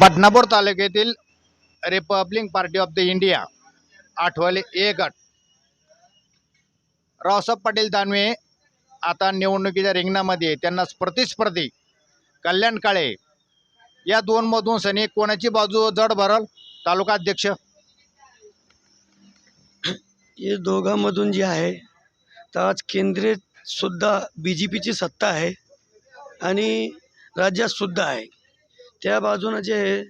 बदनापूर तालुक्यातील republic party of the India Athawale A गट रावसाहेब पाटील दानवे आता निवडणुकीच्या रिंगणामध्ये त्यांना प्रतिस्पर्धी कल्याण काळे. या दोनमधून सनी कोणाची बाजू जड भरल? तालुका अध्यक्ष. हे दोघांमधून जे आहे तर आज केंद्रीय सुद्धा बी जे पीची सत्ता आहे आणि राज्यात सुद्धा आहे. त्या बाजूनं जे आहे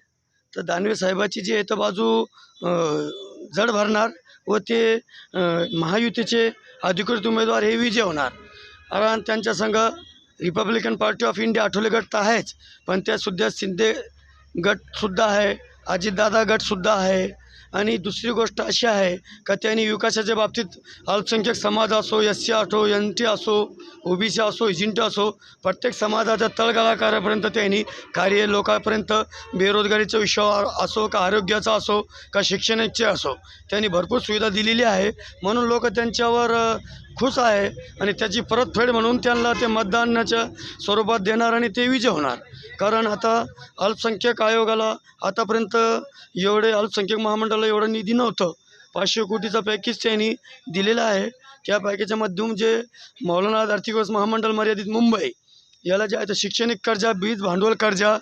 तर दानवे साहेबाची जी आहे तर बाजू जड भरणार व ते महायुतीचे अधिकृत उमेदवार हे विजय होणार. कारण त्यांच्या संघ republican party of India Athawale गट तर आहेच पण त्यासुद्धा शिंदे गटसुद्धा आहे अजितदादा गटसुद्धा आहे आणि दुसरी गोष्ट अशी आहे का त्यांनी विकासाच्या बाबतीत अल्पसंख्याक समाज असो एस सी असो एन टी असो ओबीसी असो एजिंट असो प्रत्येक समाजाच्या तळगाळाकारापर्यंत त्यांनी कार्य लोकांपर्यंत बेरोजगारीचा विषय असो का आरोग्याचा असो का शिक्षणाचे असो त्यांनी भरपूर सुविधा दिलेली आहे. म्हणून लोक त्यांच्यावर खुश आहे आणि त्याची परतफेड म्हणून त्यांना ते मतदानाच्या स्वरूपात देणार आणि ते विजय होणार. कारण आता अल्पसंख्याक आयोगाला आतापर्यंत एवढे अल्पसंख्याक महामंडळाला एवढं निधी नव्हतं. पाचशे कोटीचा पॅकेज त्यांनी दिलेला आहे. त्या पॅकेजच्या माध्यम जे मौलाना आर्थिक विकास महामंडळ मर्यादित मुंबई याला जे आहे शैक्षणिक कर्जा बीज भांडवल कर्जा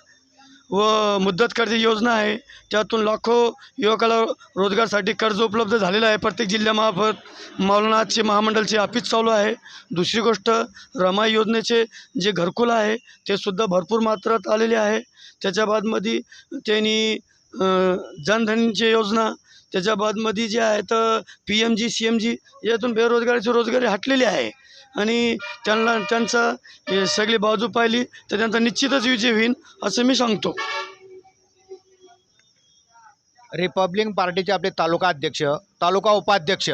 व मुदत कर्ज योजना आहे. त्यातून लाखो युवकाला रोजगारसाठी कर्ज उपलब्ध झालेलं आहे. प्रत्येक जिल्ह्यामार्फत मौलनाथचे महामंडळचे ऑफिस चालू आहे. दुसरी गोष्ट रमा योजनेचे जे घरकुल आहे ते सुद्धा भरपूर मात्रात आलेले आहे. त्याच्या बादमध्ये त्यांनी जनधनची योजना त्याच्या बादमध्ये जे आहे तर P M G C M G यातून बेरोजगारीची रोजगारी हटलेली आहे. आणि त्यांना त्यांचा हे सगळी बाजू पाहिली तर त्यांचा निश्चितच विजय होईल असं मी सांगतो. रिपब्लिक पार्टीचे आपले तालुका अध्यक्ष तालुका उपाध्यक्ष.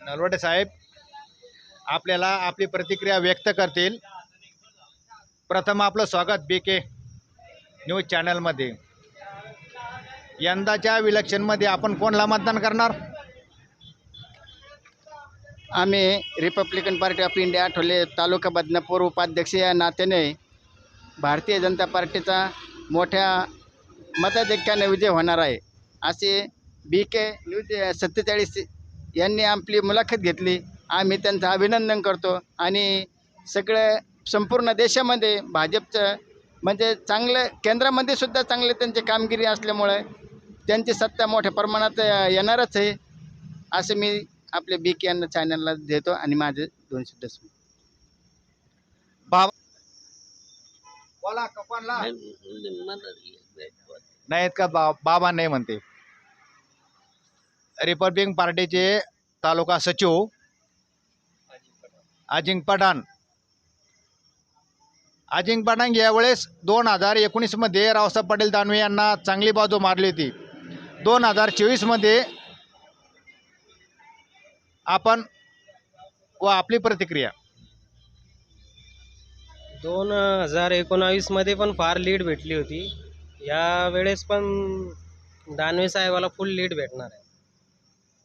नलवडे साहेब आपल्याला आपली प्रतिक्रिया व्यक्त करतील. प्रथम आपलं स्वागत बी के न्यूज चॅनलमध्ये. यंदाच्या इलेक्शनमध्ये आपण कोणला मतदान करणार? आम्ही republican party of India Athawale तालुका बदनापूर उपाध्यक्ष या नात्याने भारतीय जनता पार्टीचा मोठ्या मताधिक्याने विजय होणार आहे. असे बी के न्यूज सत्तेचाळीस यांनी आपली मुलाखत घेतली. आम्ही त्यांचं अभिनंदन करतो आणि सगळं संपूर्ण देशामध्ये भाजपचं म्हणजे चांगलं केंद्रामध्ये सुद्धा चांगले त्यांची कामगिरी असल्यामुळे त्यांची सत्ता मोठ्या प्रमाणात येणारच आहे असं मी आपल्या बी के यांना चॅनलला देतो आणि माझे दोन शब्द सांगतो. बोला कोणला नाहीत का बा बाबा नाही म्हणते. रिपब्लिक पार्टीचे तालुका सचिव अजिंक पठाण. अजिंक पठाण यावेळेस दोन हजार एकोणीसमध्ये रावसाहेब पाटील दानवे यांना चांगली बाजू मारली होती. दोन हजार चोवीसमध्ये आपण व आपली प्रतिक्रिया. दोन हजार एकोणावीसमध्ये पण फार लीड भेटली होती. या वेळेस पण दानवे साहेबाला फुल लीड भेटणार आहे.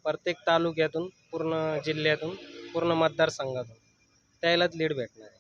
प्रत्येक तालुक्यातून पूर्ण जिल्ह्यातून पूर्ण मतदारसंघातून त्यालाच लीड भेटणार आहे.